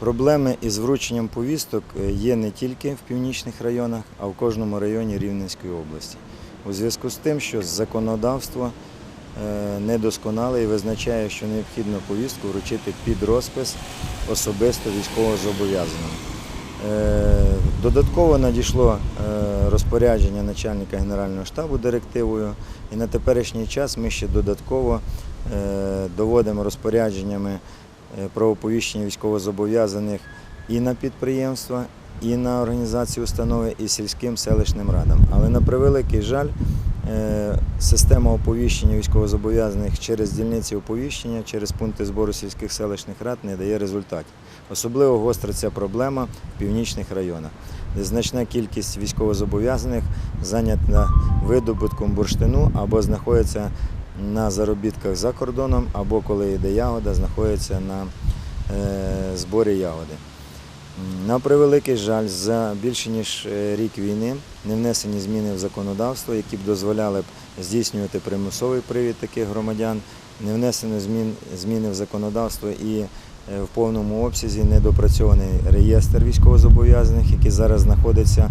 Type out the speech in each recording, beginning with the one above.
Проблеми із врученням повісток е, є не тільки в північних районах, а в кожному районі Рівненської області. У зв'язку з тим, що законодавство е, недосконале і визначає, що необхідно повістку вручити під розпис особисто військовозобов'язаному. Е, Додатково надійшло розпорядження начальника Генерального штабу директивою, і на теперішній час ми ще додатково доводимо розпорядженнями про оповіщення військовозобов'язаних і на підприємства, і на організації установи, і сільським селищним радам. Але на превеликий жаль, е, система оповіщення військовозобов'язаних через дільниці оповіщення, через пункти збору сільських селищних рад не дає результатів. Особливо гостра ця проблема в північних районах, де значна кількість військовозобов'язаних зайнята видобутком бурштину або знаходяться на заробітках за кордоном, або коли йде ягода, знаходяться на е, зборі ягоди. На превеликий жаль, за більше ніж е, рік війни не внесені зміни в законодавство, які б дозволяли б здійснювати примусовий привід таких громадян, не внесено змін, зміни в законодавство і е, в повному обсязі недопрацьований реєстр військовозобов'язаних, який зараз знаходиться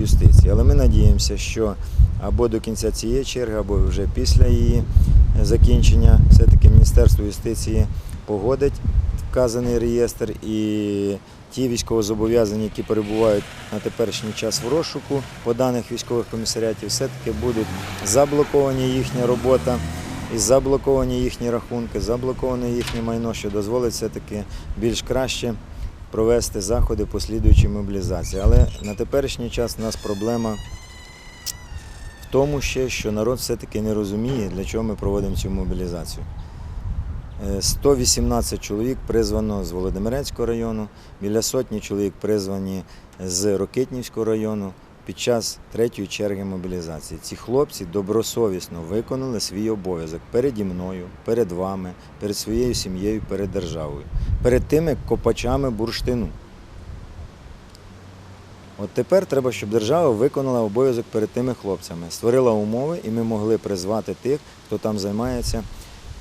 юстиції. Але ми надіємося, що або до кінця цієї черги, або вже після її закінчення, все-таки Міністерство юстиції погодить вказаний реєстр і ті військовозобов'язані, які перебувають на теперішній час в розшуку по даних військових комісаріатів, все-таки будуть заблоковані їхня робота і заблоковані їхні рахунки, заблоковане їхнє майно, що дозволить все-таки більш краще провести заходи по слідуючій мобілізації. Але на теперішній час у нас проблема в тому ще, що народ все-таки не розуміє, для чого ми проводимо цю мобілізацію. Е, 118 чоловік призвано з Володимирецького району, біля сотні чоловік призвані з Рокитнівського району під час третьої черги мобілізації. Ці хлопці добросовісно виконали свій обов'язок переді мною, перед вами, перед своєю сім'єю, перед державою, перед тими копачами бурштину. От тепер треба, щоб держава виконала обов'язок перед тими хлопцями, створила умови, і ми могли призвати тих, хто там займається,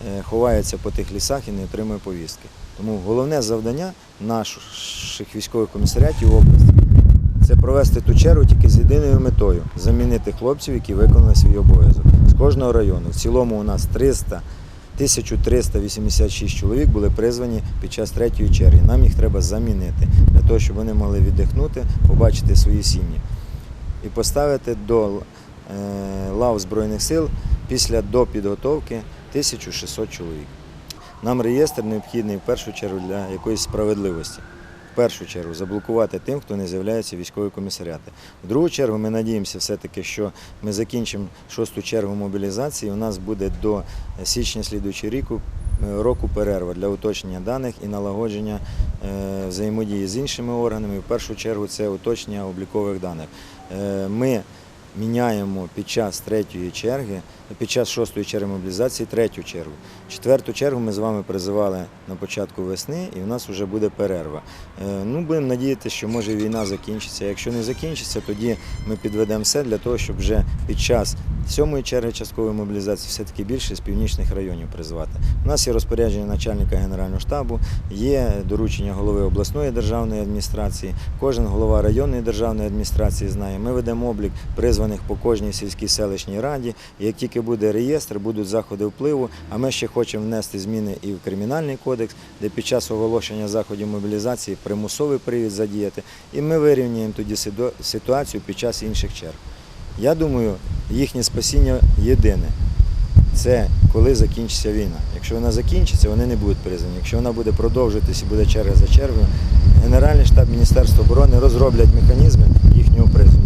е, ховається по тих лісах і не отримує повістки. Тому головне завдання наших військових комісаріатів області це провести ту чергу тільки з єдиною метою замінити хлопців, які виконали свій обов'язок. З кожного району. В цілому у нас 300 1386 чоловік були призвані під час третьої черги. Нам їх треба замінити для того, щоб вони могли віддихнути, побачити свої сім'ї і поставити до е, лав Збройних сил після допідготовки 1600 чоловік. Нам реєстр необхідний в першу чергу для якоїсь справедливості. В першу чергу заблокувати тим, хто не з'являється військові комісаріати. В другу чергу ми надіємося все-таки, що ми закінчимо шосту чергу мобілізації. У нас буде до січня слідуючого року, е, року перерва для уточнення даних і налагодження е, взаємодії з іншими органами. В першу чергу це уточнення облікових даних. Е, Ми міняємо під час третьої черги, під час шостої черги мобілізації третю чергу. Четверту чергу ми з вами призивали на початку весни, і в нас вже буде перерва. Е, Ну, будемо надіятися, що може війна закінчиться. Якщо не закінчиться, тоді ми підведемо все для того, щоб вже під час сьомої черги часткової мобілізації все-таки більше з північних районів призвати. У нас є розпорядження начальника Генерального штабу, є доручення голови обласної державної адміністрації, кожен голова районної державної адміністрації знає. Ми ведемо облік призваних по кожній сільській селищній раді. Як тільки буде реєстр, будуть заходи впливу. А ми ще хочемо внести зміни і в кримінальний кодекс, де під час оголошення заходів мобілізації примусовий привід задіяти. І ми вирівнюємо тоді ситуацію під час інших черг. Я думаю, їхнє спасіння єдине. Це коли закінчиться війна. Якщо вона закінчиться, вони не будуть призвані. Якщо вона буде продовжуватись і буде черга за чергою, Генеральний штаб Міністерства оборони розроблять механізми їхнього призвання.